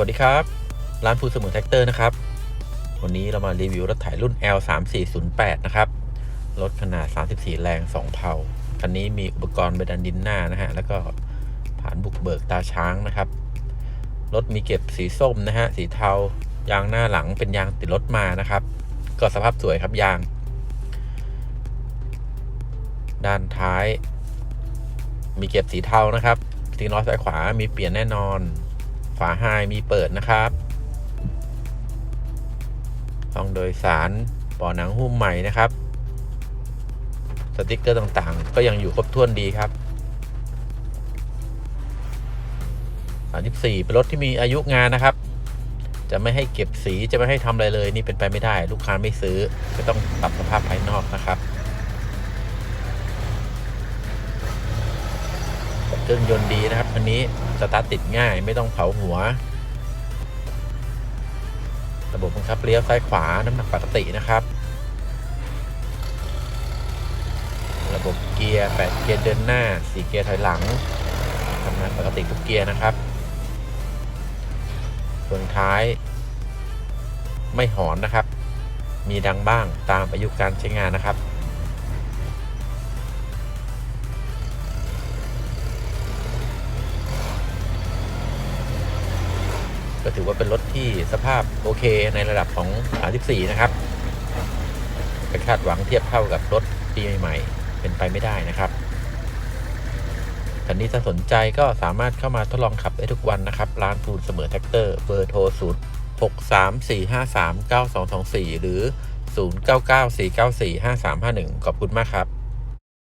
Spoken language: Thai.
วัสดีครับ ร้านฟูสมุนแท็กเตอร์นะครับ วันนี้เรามารีวิวรถไถรุ่น L 3 4 0 8นะครับ รถขนาด 34 แรง 2 เพาคันนี้มีอุปกรณ์เบดันดินหน้านะฮะ แล้วก็ฐานบุกเบิกตาช้างนะครับ รถมีเก็บสีส้มนะฮะ สีเทา ยางหน้าหลังเป็นยางติดรถมานะครับ ก็สภาพสวยครับยาง ด้านท้าย มีเก็บสีเทานะครับสีล้อซ้ายขวามีเปลี่ยนแน่นอน ฝาไฮมีเปิดนะครับห้องโดยสารปอหนังหุ้มใหม่นะครับ สติกเกอร์ต่างๆ ก็ยังอยู่ครบถ้วนดีครับ34เป็นรถที่มีอายุงานนะครับ จะไม่ให้เก็บสีจะไม่ให้ทำอะไรเลย นี่เป็นไปไม่ได้ ลูกค้าไม่ซื้อก็ต้องปรับสภาพภายนอกนะครับ เครื่องยนต์ดีนะครับคันนี้สตาร์ทติดง่ายไม่ต้องเผาหัว ระบบบังคับเลี้ยวซ้ายขวาน้ำหนักปกตินะครับ ระบบเกียร์8เกียร์เดินหน้า4เกียร์ถอยหลังทำงานปกติทุกเกียร์นะครับเฟืองท้าย ไม่หอนนะครับ มีดังบ้างตามอายุการใช้งานนะครับ ถือว่าเป็นรถที่สภาพโอเคในระดับของ 34 นะครับไปคาดหวังเทียบเท่ากับรถปีใหม่ๆเป็นไปไม่ได้นะครับคันนี้ถ้าสนใจก็สามารถเข้ามาทดลองขับได้ทุกวันนะครับ ร้านฟูนเสมอแท็กเตอร์เบอร์โทร0 6 3 4 5 3 9 2 2 4 หรือ 0 9 9 4 9 4 5 3 5 1 ขอบคุณมากครับ